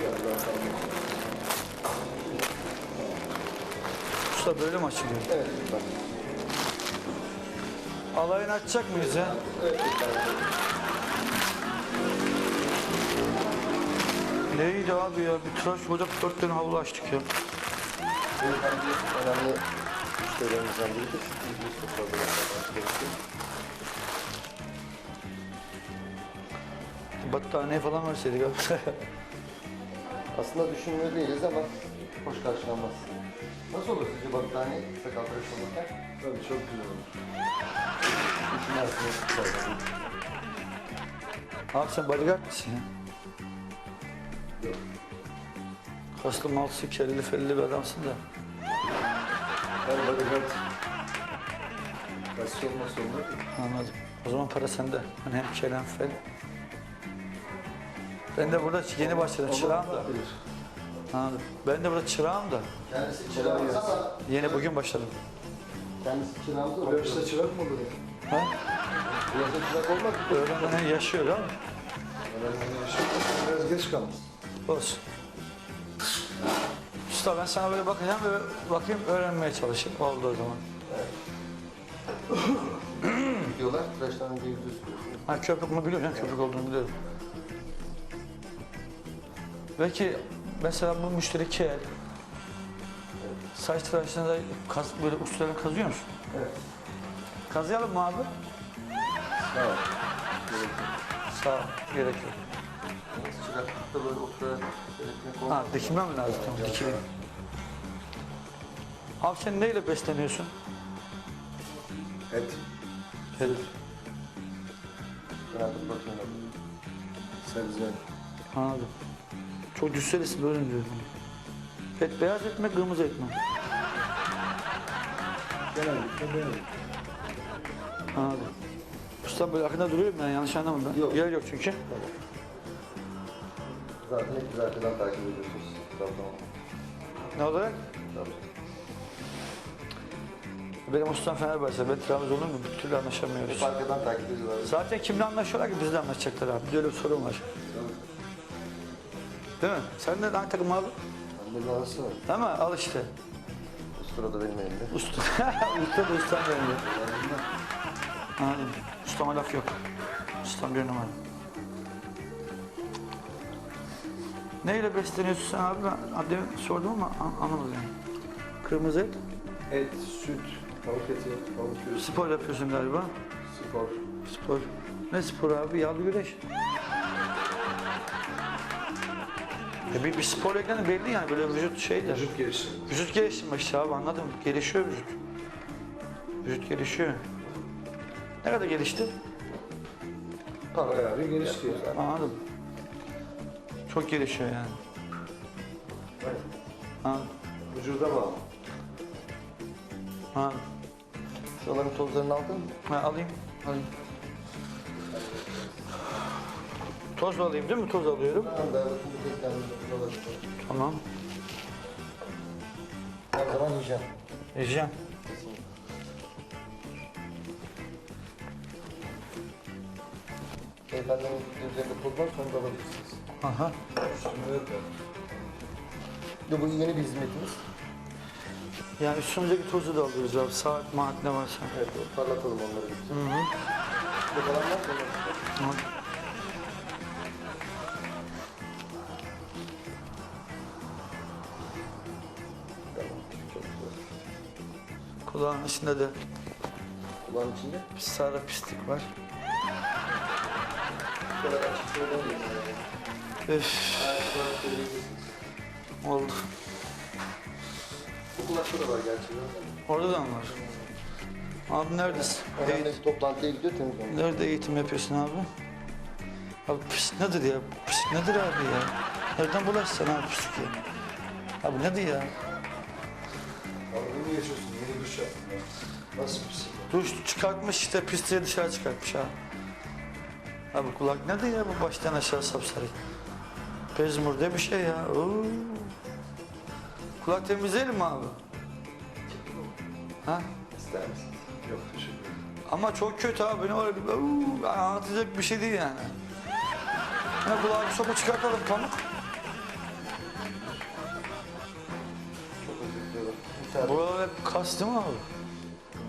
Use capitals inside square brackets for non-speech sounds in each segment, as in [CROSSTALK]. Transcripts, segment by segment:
Biraz daha kalmış. Usta böyle mi açılıyor? Evet, lütfen. Alayını açacak mıyız ya? Evet. Neydi abi ya? Bir tıraş olacak dört tane havlu açtık ya. Önemli müşterilerimizden biridir. Gerekiyor. Battaniye falan verseydik abi. [LAUGHS] Aslında düşünmüyor değiliz ama hoş karşılanmaz. Nasıl olur sizce battaniye sakal tıraş olurken? Tabii çok güzel olur. Düşünersiniz. Tabii. abi sen bodyguard mısın ya? Yok. Kaslı malsı, kelli felli bir adamsın da. Her bodyguard kaslı olmazsa olmaz. Anladım. O zaman para sende. Hani hem kelam fel. Ben de burada yeni başladım. Çırağım da. Anladım. Ben de burada çırağım da. Kendisi çırağımız ama Yeni bugün başladım. kendisi çırağımız ama yaşta çırak mı olur ya? Ha? Yazın çırak olmak Öğrenmeden yaşıyor değil mi? Öğrenmeni yaşıyor. Biraz geç kalmış. Olsun. Usta ben sana böyle bakacağım ve bakayım öğrenmeye çalışayım. Oldu o zaman. diyorlar. Tıraştan önce yüzü sürüyorsunuz. Ha köpük mü biliyorum ya köpük olduğunu biliyorum. Peki mesela bu müşteri kel. Saç tıraşına da kaz, böyle uçlarını kazıyor musun? Evet. Kazıyalım mı abi? Evet. Sağ ol. Gerek yok. Çıraklıkta böyle oturarak olmaz. Ha dikilmem mi lazım? Tamam dikileyim. Abi sen neyle besleniyorsun? Et. Genelde protein alıyor. Sebze. Anladım. Çok cüsselisin böyle diyorum. Et beyaz mi kırmızı et mi? Genellikle beğendim. Anladım. Usta böyle arkada duruyorum ben yanlış anlamadım. Yok. Yer yok çünkü. Zaten hep biz arkadan takip ediyorsunuz. Tamam. Ne olarak? Tabii. Benim ustam Fenerbahçe, ben Trabzonlu mu? Bir türlü Hep anlaşamıyoruz. arkadan takip ediyorlar. Zaten kimle anlaşıyorlar ki bizle anlaşacaklar abi. Bir de öyle bir sorun var. Değil mi? Sen de hangi takım abi? Arası var. Değil mi? Al işte. Ustura da benim elimde. Usta. [LAUGHS] Usta da ustam benim. Anladım. Ustama laf yok. Ustam bir numara. Neyle besleniyorsun sen abi? Ben adını sordum ama an- anlamadım yani. Kırmızı et. Et, süt, tavuk eti, tavuk göğsü, Spor yapıyorsun galiba. spor. Spor. Ne spor abi? Yağlı güreş. E bir, bir spor ekranı belli yani böyle vücut şeydir. Vücut gelişimi. Vücut geliştirmek işte abi anladım. Gelişiyor vücut. Vücut gelişiyor. Ne kadar gelişti? Bayağı bir gelişti yani. Anladım. Çok gelişiyor yani. Anladım. Vücuda bağlı. Anladım. Şuraların tozlarını aldın mı? Ha, alayım. Alayım. Toz alayım değil mi? Toz alıyorum. Tamam. Her zaman yiyeceğim. Yiyeceğim. Beyefendinin üzerinde pul var sonra da alabilirsiniz. Aha. Bir de bu yeni bir hizmetimiz. Yani üstümüzdeki tozu da alıyoruz abi. Saat, maat ne varsa. Evet, parlatalım onları. Hı hı. Bu da falan var mı? Tamam. Kulağın içinde de Kulağın içinde. bir sarı pislik var. Açık söyleyebilirsiniz. oldu. Bu kulakta da var gerçi. Orada da mı var? Abi neredesin? Önemli bir toplantıya gidiyor temiz. Nerede eğitim yapıyorsun abi? Abi pislik nedir ya? Pislik nedir abi ya? Nereden bulaşsın abi pislik ya? Abi nedir ya? Geçiyorsun? Yeni duş yaptım ben. Nasıl şey? Duş çıkartmış işte pisliği dışarı çıkartmış ha. Abi kulak nedir ya bu baştan aşağı sapsarı? Pezmur de bir şey ya. Oo. Kulak temizleyelim mi abi? Ha? İster misin? Yok teşekkür ederim. Ama çok kötü abi. Ne bir Oo, anlatacak bir şey değil yani. Ne kulağı bir sopa çıkartalım pamuk. Buralar hep kas değil mi abi?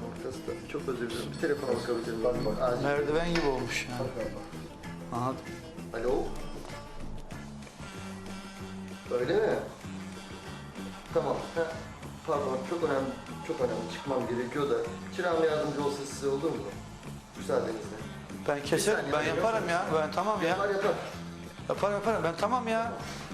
Ortası da. Çok özür dilerim. Bir telefona bakabilir miyim? Bak, bak. Acil. Merdiven gibi olmuş yani. Anladım. Alo. Öyle mi? Tamam. Ha, pardon çok önemli, çok önemli çıkmam gerekiyor da. Kiram yardımcı olsa size olur mu? Müsaadenizle. Ben keserim, ben yaparım ya. Ben tamam ya. Yapar yapar. Yaparım yaparım, ben tamam ya.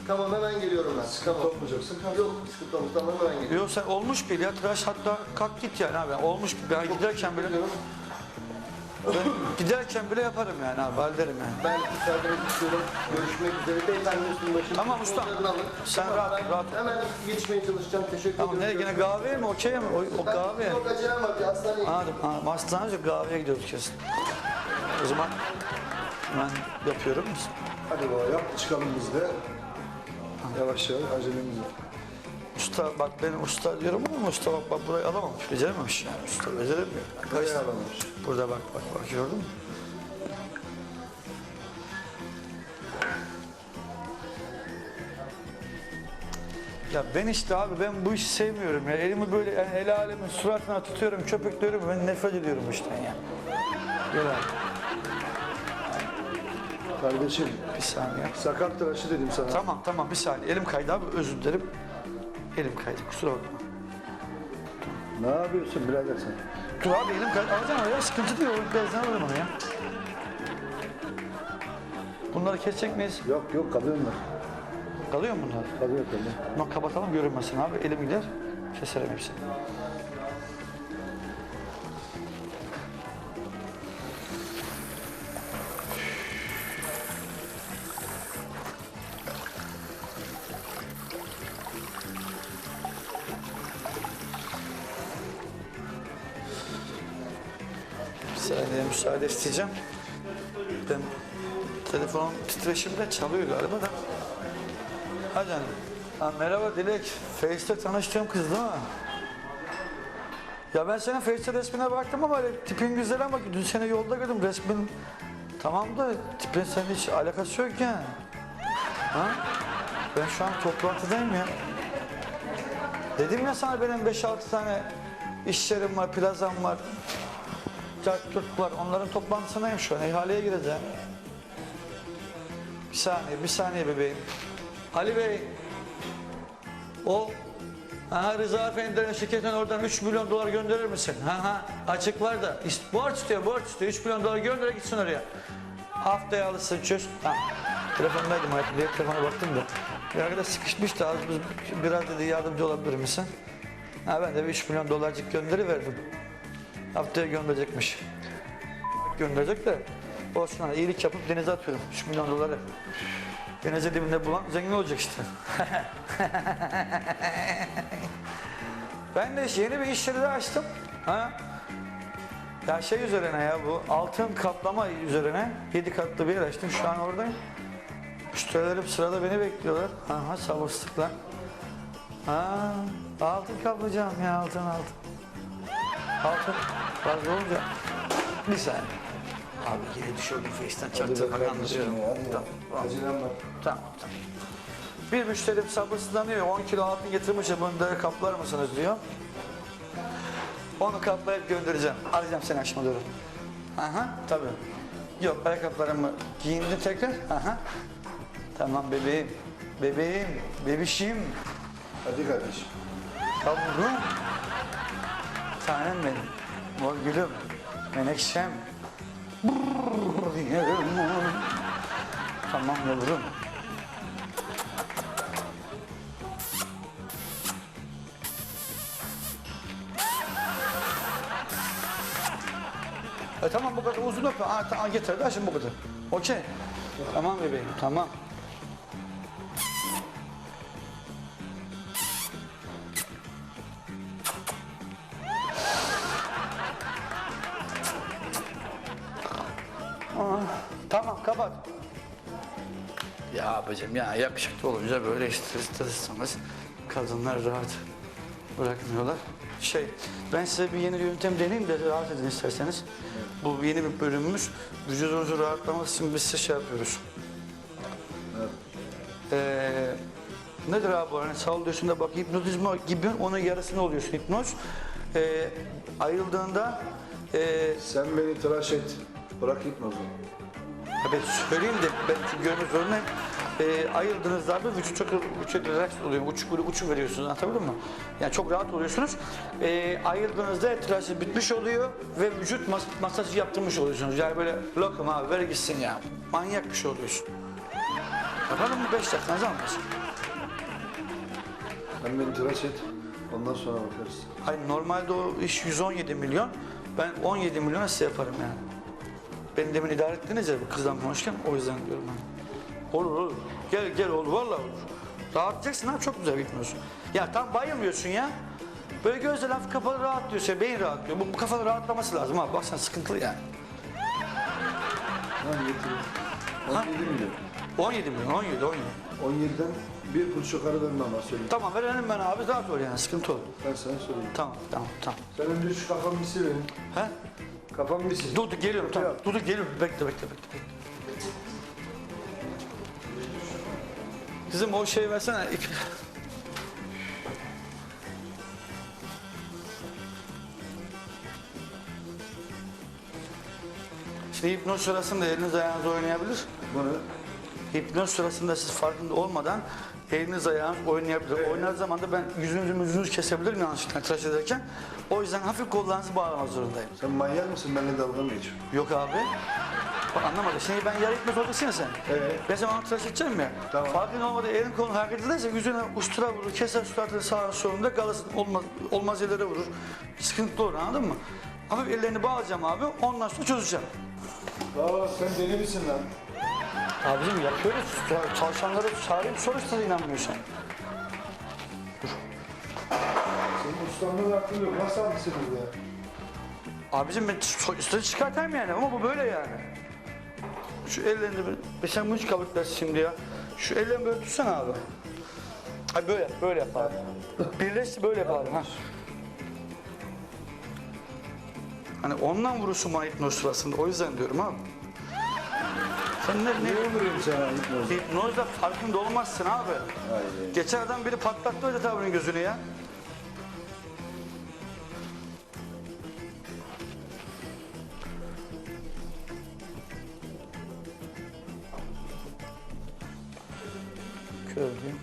Tamam hemen geliyorum ben. Tamam. Topmayacaksın. Yok sıkıntı olmaz. Tamam hemen geliyorum. Yok sen olmuş bil ya tıraş hatta kalk git yani abi. Olmuş bil. Ben giderken bile ben giderken bile yaparım yani abi hallederim yani. Ben müsaadenizi istiyorum. Görüşmek üzere. Beyefendi üstün başım. Tamam usta. Kollarını alın. Sen Tamam, rahat, ben rahat. Hemen yetişmeye çalışacağım. Teşekkür Tamam ederim. nereye gene kahveye mi okey mi? O, o Ben- kahve. Yok acelem var. Bir hastaneye Anladım. anladım. Hastanece kahveye gidiyoruz kesin. O zaman ben yapıyorum. Hadi baba yap çıkalım biz de. Yavaş yavaş acelemiz yok. Usta bak benim usta diyorum ama usta bak, bak burayı alamamış. Becerememiş yani. Usta beceremiyor. Nereye alamamış? Burada bak bak bak gördün mü? Ya ben işte abi ben bu işi sevmiyorum ya. Elimi böyle yani el alemin suratına tutuyorum, köpüklüyorum. Ben nefret ediyorum bu işten ya. Gel abi Kardeşim bir saniye. sakal tıraşı dedim sana. Tamam tamam bir saniye. Elim kaydı abi özür dilerim. Elim kaydı kusura bakma. Ne yapıyorsun birader sen? Dur abi elim kaydı. Alacağım oraya sıkıntı değil. O bezden alırım onu ya. Bunları kesecek miyiz? Yok yok kalıyor bunlar. Kalıyor mu bunlar? Kalıyor kalıyor. Bunu kapatalım görünmesin abi. Elim gider. Keserim hepsini. İsteyeceğim. Ben telefonum titreşimde çalıyor galiba da. Ha. Ha, merhaba Dilek. Face'te tanıştığım kız değil mi? Ya ben senin Face'te resmine baktım ama tipin güzel ama dün seni yolda gördüm resmin tamam da tipin senin hiç alakası yok yani. Ha? Ben şu an toplantıdayım ya. Dedim ya sana benim 5-6 tane iş yerim var, plazam var. Cart var. Onların toplantısındayım şu an. İhaleye gireceğim. Bir saniye, bir saniye bebeğim. Ali Bey, o ha, Rıza Efendi'nin şirketten oradan 3 milyon dolar gönderir misin? Ha ha açık var da borç istiyor borç istiyor 3 milyon dolar gönder gitsin oraya. Haftaya alırsın çöz. Tamam. Telefondaydım hayatım diye telefona baktım da. Bir arkadaş sıkışmış da az biraz dedi yardımcı olabilir misin? Ha ben de bir 3 milyon dolarcık gönderi verdim. Haftaya gönderecekmiş. Gönderecek de hani iyilik yapıp denize atıyorum 3 milyon doları. Denize dibinde bulan zengin olacak işte. [LAUGHS] ben de yeni bir iş yeri de açtım. Ha? Ya şey üzerine ya bu altın kaplama üzerine 7 katlı bir yer açtım. Şu an oradayım. Müşterilerim sırada beni bekliyorlar. Aha sabırsızlıkla. Ha, altın kaplayacağım ya altın altın. Altın fazla olunca bir saniye. Abi yine düşürdüm Face'ten çaktırmadan anlatıyorum. Tamam, tamam. Var. Tamam tamam. Bir müşterim sabırsızlanıyor. 10 kilo altın getirmişim bunu da kaplar mısınız diyor. Onu kaplayıp göndereceğim. Arayacağım seni akşama doğru. Aha tabii. Yok ayakkabılarımı giyindi tekrar. Aha. Tamam bebeğim. Bebeğim, bebişim, Hadi kardeşim. yavrum. Tanem benim. Mor gülüm, menekşem. Tamam yavrum. E tamam bu kadar uzun öpme. Ha, tamam getir de şimdi bu kadar. Okey. Tamam bebeğim tamam. Ya abicim ya yakışıklı olunca böyle isterseniz kadınlar rahat bırakmıyorlar. Şey ben size bir yeni bir yöntem deneyeyim de rahat edin isterseniz. Bu yeni bir bölümümüz vücudunuzu rahatlaması için biz size şey yapıyoruz. Ee, nedir abi? Hani sallıyorsun da bak hipnotizma gibi onun yarısını oluyorsun hipnoz. Ee, ayrıldığında e, Sen beni tıraş et. Bırak hipnozu. Evet söyleyeyim de ben çünkü görmek zorundayım. Ee, ayıldığınızda abi vücut çok, çok relax oluyor. Uçuk böyle uçuk veriyorsunuz anlatabildim mi? Yani çok rahat oluyorsunuz. Ee, ayıldığınızda tıraşı bitmiş oluyor ve vücut mas masajı yaptırmış oluyorsunuz. Yani böyle lokum abi ver gitsin ya. Manyak bir şey oluyorsun. Yapalım mı 5 dakikanızı almaz. Sen beni tıraş et. Ondan sonra bakarız. Hayır normalde o iş 117 milyon. Ben 17 milyona size yaparım yani. Beni demin idare ettiniz ya bu kızdan konuşurken o yüzden diyorum ben. Olur olur. Gel gel olur vallahi olur. Rahatlayacaksın ha çok güzel bitmiyorsun. Ya tam bayılmıyorsun ya. Böyle gözler hafif kapalı rahatlıyorsa beyin rahatlıyor. Bu, bu kafanın rahatlaması lazım abi. Bak sen sıkıntılı yani. Lan getir. 17 milyon. 17 milyon 17 17. 17'den bir kuruş yukarı vermem ama söyleyeyim. Tamam verelim ben abi rahat ol yani sıkıntı oldu. Ben sana söyleyeyim. Tamam tamam tamam. Sen önce şu kafamı sil benim. He? Kafamı bir sil. Dur dur geliyorum tamam. Dur dur geliyorum. Bekle bekle bekle. bekle. Kızım o şey versene. Şimdi hipnoz sırasında eliniz ayağınız oynayabilir. Bunu Hipnoz sırasında siz farkında olmadan eliniz ayağınız oynayabilir. Oynar zaman da ben yüzünüzü müzünüzü kesebilirim yanlışlıkla tıraş ederken. O yüzden hafif kollarınızı bağlamak zorundayım. sen manyak mısın? Benimle dalga mı geçiyorsun? Yok abi. Bak anlamadım. Şimdi ben yarı hipnoz ya sen. Evet. Ben sana tıraş edeceğim ya. Tamam. Farkın olmadığı elin kolun hareket ederse yüzüne ustura vurur, keser suratını sağına solunda kalırsın. Olmaz, olmaz yerlere vurur. Sıkıntı olur anladın mı? Hafif ellerini bağlayacağım abi. Ondan sonra çözeceğim. Aa sen deli misin lan? Abicim yapıyoruz. Ya, Çalışanları çağırayım sonuçta inanmıyorsan. Senin ustamlığın aklın yok. Nasıl burada ya? Abicim ben üstüne çıkartayım yani ama bu böyle yani. Şu ellerini bir, sen bunu hiç kabul etmezsin şimdi ya. Şu ellerini böyle tutsana abi. Ay böyle yap, böyle yap abi. Birleşti böyle yap abi. Ha. Hani ondan vurursun bana hipnoz sırasında. O yüzden diyorum abi. Sen ne, ne Niye vuruyorum sana hipnozu? hipnozda farkında olmazsın abi. Hayır. Geçen adam biri patlattı öyle tavrının gözünü ya. Kördüm.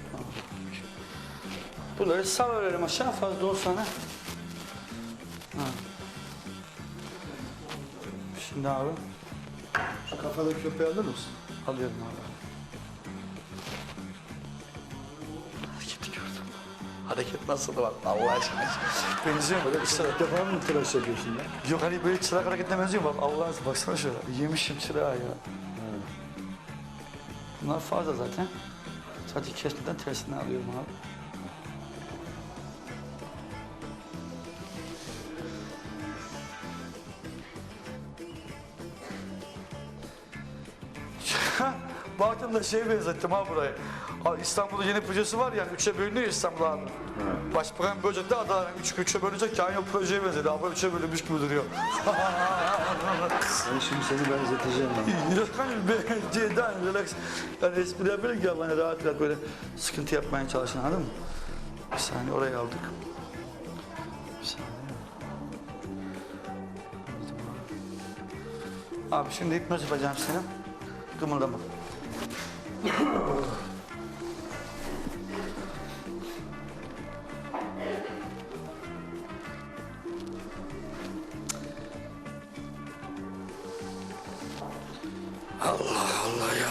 Bunları sal verelim aşağı fazla olsa ne? Ha. Şimdi abi Şu kafadaki köpeği alır mısın? alıyorum abi. Hareketi gördüm. Hareket nasıl bak Allah aşkına. Benziyor mu? Çırak. İlk defa mı tıraş yapıyorsun ya? Yok hani böyle çırak hareketine benziyor bak Allah aşkına baksana şöyle. Yemişim çırağı ya. Bunlar fazla zaten. Sadece kesmeden tersinden alıyorum abi. Baktım da şey benzettim ha burayı. Ha, İstanbul'da yeni projesi var yani üçe bölünüyor İstanbul abi. Başbakan bölecek de adalet üç, üçe bölecek yani o projeye benzedi. Ama üçe bölünmüş gibi duruyor. [LAUGHS] Ben şimdi seni benzeteceğim lan. [LAUGHS] Yok hani bence daha relax. Yani espri yapıyorum ki hani rahat rahat böyle sıkıntı yapmaya çalışın anladın mı? Bir saniye oraya aldık. Bir saniye. Abi şimdi hipnoz yapacağım seni. Kımıldama. Allah Allah ya.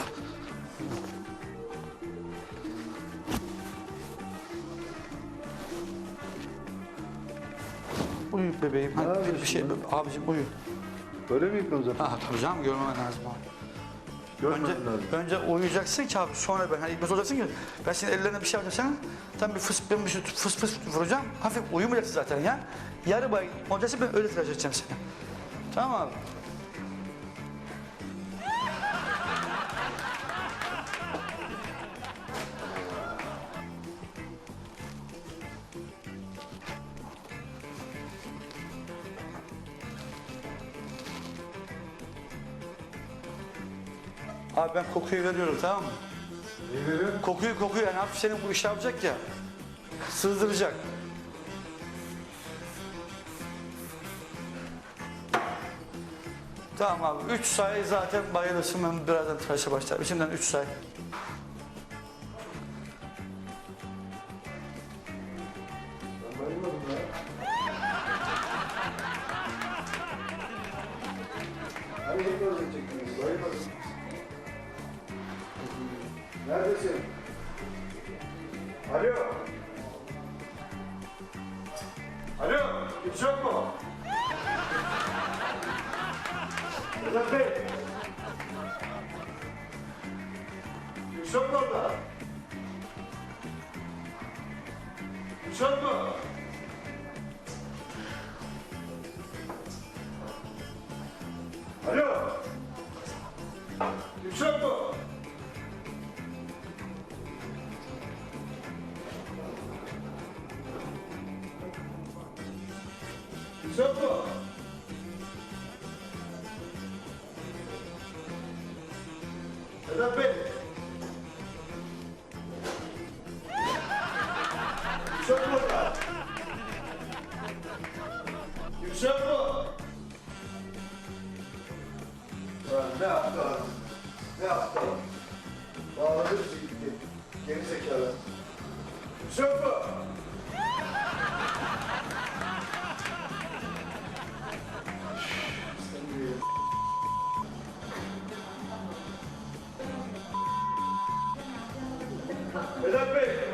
Uyu bebeğim. Hadi bir, şey abicim uyu. Böyle mi hipnoz yapıyorsun? Ha tabii canım görmemen lazım abi. Önce, önce uyuyacaksın ki abi sonra ben hani hipnoz olacaksın ki ben senin ellerine bir şey yapacağım sana tam bir fıs ben bir şey fıs fıs vuracağım hafif uyumayacaksın zaten ya. Yarı bay olacaksın ben öyle tıraş edeceğim seni. Tamam abi. Abi ben kokuyu veriyorum tamam mı? Gelirim. Kokuyu kokuyor yani hafif senin bu iş yapacak ya. Sızdıracak. Tamam abi 3 say zaten bayılırsın ben birazdan tıraşa başlarım. İçimden 3 say. Vedat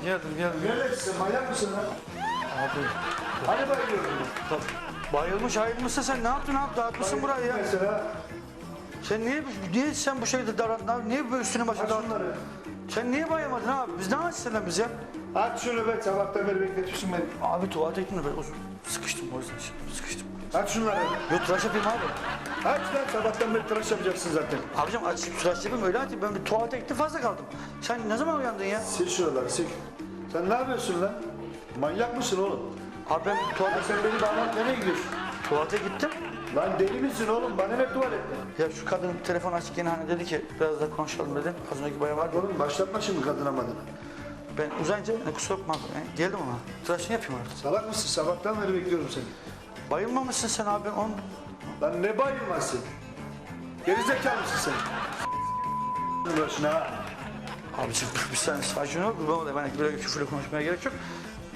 abi geldim geldim. neredesin? Manyak mısın lan? Abi Hani bayılıyordun? bayılmış ayrılmışsa sen ne yaptın abi dağıtmışsın burayı ya. Mesela Sen niye, niye sen bu şekilde davrandın abi? Niye böyle üstüne başına aç dağıttın? şunları. Sen niye bayılmadın abi? Biz ne açsın lan biz ya? Aç şunu be, sabahtan beri bekletiyorsun beni. Abi tuvalete gittim de ben uzun sıkıştım o yüzden şimdi sıkıştım. Aç şunları. Yok tıraş yapayım abi. Aç lan, sabahtan beri tıraş yapacaksın zaten. Abicim aç tıraş yapayım öyle atayım. Ben bir tuvalete gittim fazla kaldım. Sen ne zaman uyandın ya? Sil şuraları, sil. Sen ne yapıyorsun lan? Manyak mısın oğlum? Abi ben tuvalete, Sen beni bağlayıp nereye gidiyorsun? tuvalete gittim. Lan deli misin oğlum? Bana ne tuvalette? Ya şu kadın telefon açık yine hani dedi ki biraz da konuşalım dedi. Az önceki bayan vardı. Oğlum başlatma şimdi kadına madına. Ben uzayınca ne kusura bakma Geldim ama. Tıraşını yapayım artık. Salak mısın? Sabahtan beri bekliyorum seni. Bayılmamışsın sen abi. Ben on... Lan ne bayılması? Geri zekalı mısın sen? Başına ha. Abicim bir saniye sakin ol. Kurban olayım. Hani böyle küfürle konuşmaya gerek yok.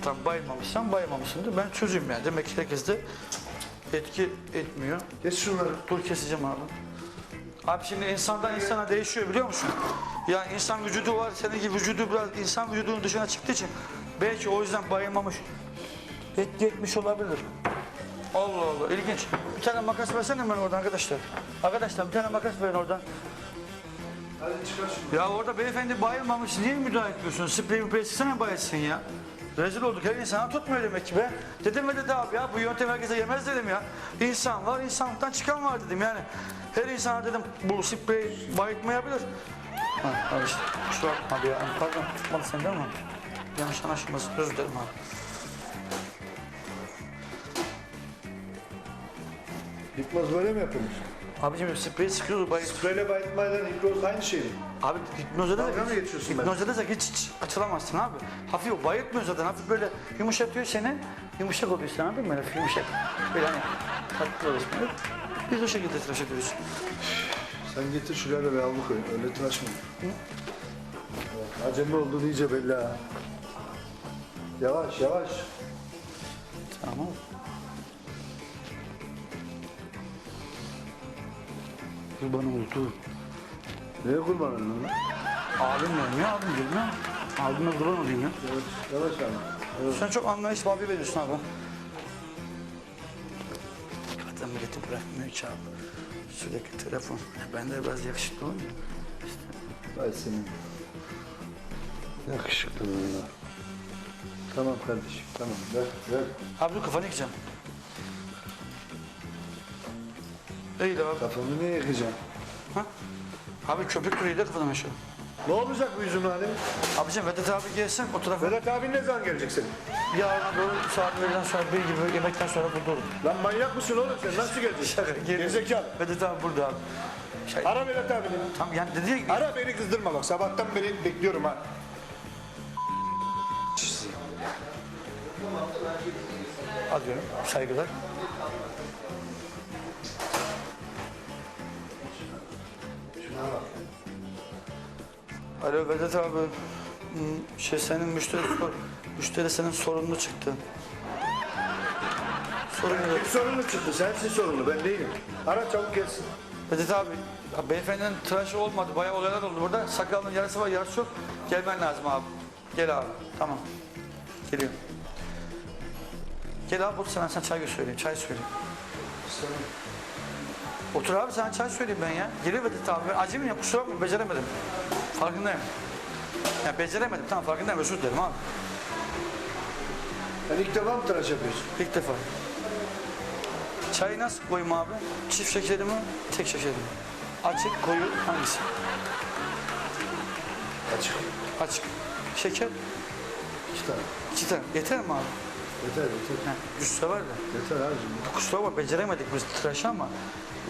Tam bayılmamışsan bayılmamışsındır. Ben çözeyim yani. Demek ki herkes de etki etmiyor. Geç şunları. Dur keseceğim abi. Abi şimdi insandan insana değişiyor biliyor musun? Yani insan vücudu var, senin gibi vücudu biraz insan vücudunun dışına çıktığı için belki o yüzden bayılmamış. Etki etmiş olabilir. Allah Allah ilginç. Bir tane makas versene ben oradan arkadaşlar. Arkadaşlar bir tane makas verin oradan. Hadi çıkar şunu. Ya orada beyefendi bayılmamış niye müdahale etmiyorsun? Sprey müprey sıksana bayılsın ya. Rezil olduk her insana tutmuyor demek ki be. Dedim ve dedi abi ya bu yöntem herkese yemez dedim ya. İnsan var insanlıktan çıkan var dedim yani. Her insana dedim bu sprey bayıltmayabilir. Ha, abi işte kusura bakma abi ya. Pardon tutmadı sen değil mi? Yanlış anlaşılmasın özür dilerim abi. Hipnoz böyle mi yapılmış? Abicim sprey sıkıyoruz bayılt. Spreyle bayıltmayla hipnoz aynı şey mi? Abi hipnoze de Dalga mı geçiyorsun ben? hipnoze de hiç, hiç açılamazsın abi. Hafif o bayıltmıyor zaten. Hafif böyle yumuşatıyor seni. Yumuşak oluyorsun anladın mı? Böyle hafif yumuşak. Böyle hani tatlı oluyorsun. Biz o şekilde tıraş ediyoruz. Sen getir şuraya da bir havlu koy. Öyle tıraş mı? Acemi olduğunu iyice belli ha. Yavaş yavaş. Tamam. Kurban oldu. Neye kurban oldun lan? Abim ne? Ne abim diyorum ya? Abime kurban olayım ya. Yavaş, yavaş abi. Sen çok anlayışlı abi veriyorsun abi. Kadın milleti bırakmıyor hiç abi. Sürekli telefon. Ben de biraz yakışıklı olayım. Ay senin yakışıklılığına. Tamam kardeşim tamam ver ver. Abi kafanı yıkayacağım. İyi de abi. Kafamı niye yıkacaksın? Ha? Abi köpük kuruyor da kafana şu. Ne olacak bu yüzün hali? Abicim Vedat abi gelsin o tarafa. Vedat abin ne zaman gelecek senin? Yarına doğru saat öğleden sonra bir gibi yemekten sonra burada olur. Lan manyak mısın oğlum sen? Nasıl geleceksin? Şaka. Gerizekalı. Vedat abi burada abi. Şey, Ara Vedat abini. tam yani dedi ya. Ara beni kızdırma bak. Sabahtan beri bekliyorum ha. Adıyorum. Saygılar. Alo Vedat abi. Hmm, Şey senin müşteri, müşteri senin sorunlu çıktı. Sorun yok. Kim sorunlu çıktı? Sensin sorunlu ben değilim. Ara çabuk gelsin. Vedat abi, ya beyefendinin tıraşı olmadı. Bayağı olaylar oldu burada. Sakalının yarısı var, yarısı yok. Gelmen lazım abi. Gel abi. Tamam. Geliyorum. Gel abi otur sana, sana çay söyleyeyim. Çay söyleyeyim. Otur abi sana çay söyleyeyim ben ya. Geliyor Vedat abi. Ben acemiyim ya kusura bakma beceremedim. Farkındayım. Ya beceremedim tamam farkındayım özür dilerim abi. Sen ilk defa mı tıraş yapıyorsun? İlk defa. Çayı nasıl koyayım abi? Çift şekeri mi, tek şekeri mi? Açık, koyu hangisi? Açık. Açık. Şeker İki tane. iki tane. Yeter mi abi? Yeter yeter. Ha, Üstü var da. Yeter abicim. Kusura bakma beceremedik biz tıraşı ama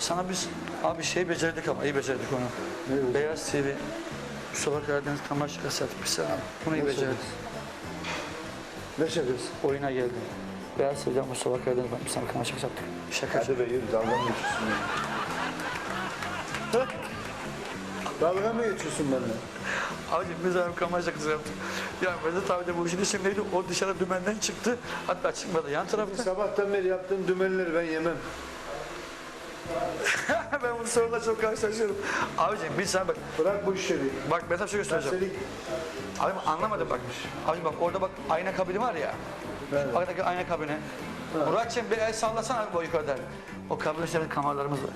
sana biz abi şey becerdik ama iyi becerdik onu. Ne Beyaz TV Mustafa Karadeniz Kasat biz sana bunu iyi Ne becerdik. Ne şakası? Oyuna geldi. Beyaz TV'den Mustafa Karadeniz biz sana Kamaş Kasat. Şaka. Hadi be yürü dalga mı geçiyorsun ya? dalga mı geçiyorsun benimle? Abicim biz abi kamaşla kızı yaptık. Ya Vedat abi de bu işin içindeydi. O dışarı dümenden çıktı. Hatta çıkmadı yan tarafta. Sabahtan beri yaptığın dümenleri ben yemem. [LAUGHS] ben bu sorunla çok karşılaşıyorum. Abicim biz sana bak. Bırak bu işleri. Bak ben sana şey göstereceğim. seni Abim anlamadım bak. Abicim bak orada bak ayna kabini var ya. Evet. Oradaki ayna kabini. Muratçım bir el sallasana abi o yukarıdan. O kabinin üstünde kameralarımız var. [LAUGHS]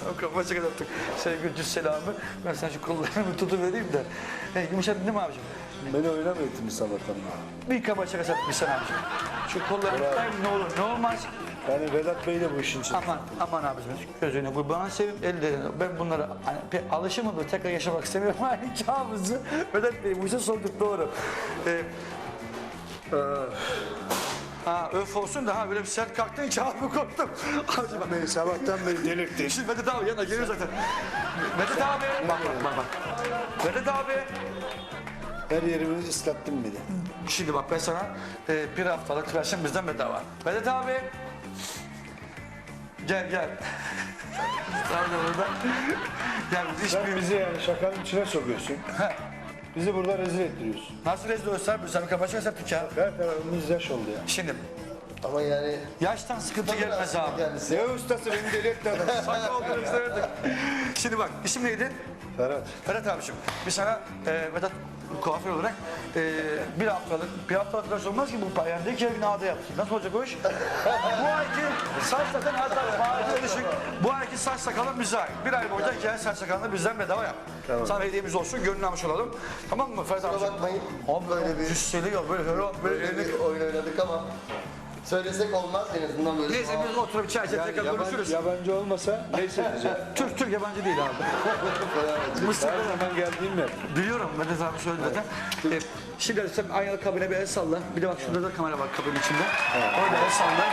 Tamam kafa çeker yaptık. Sevgili Cüz selamı. Ben sana şu kollarımı [LAUGHS] tutuvereyim de. Hey, yumuşadın değil mi abicim? Beni oynama ettin sabahtan beri. Bir çeker yaptık bir sana abicim. Şu kollarımı tutayım ne olur ne olmaz. Yani Vedat Bey de bu işin içinde. Aman aman abicim gözünü kurban seveyim ellerini. Ben bunlara hani, pek alışamadım tekrar yaşamak istemiyorum. [LAUGHS] Aynı kabusu. Vedat Bey bu işe sorduk doğru. Ee, ha öf olsun da ha böyle bir sert kalktın ki abi korktum. Bak. [LAUGHS] Beni sabahtan beri delirtti. Şimdi Vedat abi yanına geliyor zaten. Vedat abi. Bak bak bak bak. Vedat abi. Her yerimi ıslattın beni. Şimdi bak ben sana e, bir haftalık tıraşın bizden bedava. Vedat abi. Gel gel. [LAUGHS] Tamam da burada. Gel biz Sen hiçbir... bizi yani şakanın içine sokuyorsun. Bizi burada rezil ettiriyorsun. Nasıl rezil olsa biz sana kapaçı yaptık ya. Her tarafımız yaş oldu ya. Şimdi Ama yani yaştan sıkıntı gelmez abi. kendisi. Ne ustası beni deli etti adam. [LAUGHS] Sanki olduğunu istemedik. Şimdi bak isim neydi? Ferhat. Ferhat abiciğim. Biz sana e, Vedat kuaför olarak e, bir haftalık, bir haftalık tıraş olmaz ki bu yani iki gün ağda yaptık. Nasıl olacak o iş? bu ayki saç sakal hatta maaşına düşük. Bu ayki saç sakalın bize ait. Bir ay boyunca iki ay saç sakalını bizden bedava yap. Sana hediyemiz olsun, gönlünü almış olalım. Tamam mı Ferhat Kusura abiciğim? bakmayın. Abi Böyle bir, cüsseli ya böyle böyle, böyle böyle bir oyun oynadık ama söylesek olmaz en azından böyle. Neyse biz oturup çay içelim tekrar konuşuruz. yabancı olmasa neyse diyeceğim. Türk Türk yabancı değil abi. [LAUGHS] Mısır Her zaman geldiğim yer. Biliyorum Vedat abi söyledi zaten. Ee, şimdi sen aynalı kabine bir el salla. Bir de bak şurada da kamera var kabinin içinde. Orada el salla.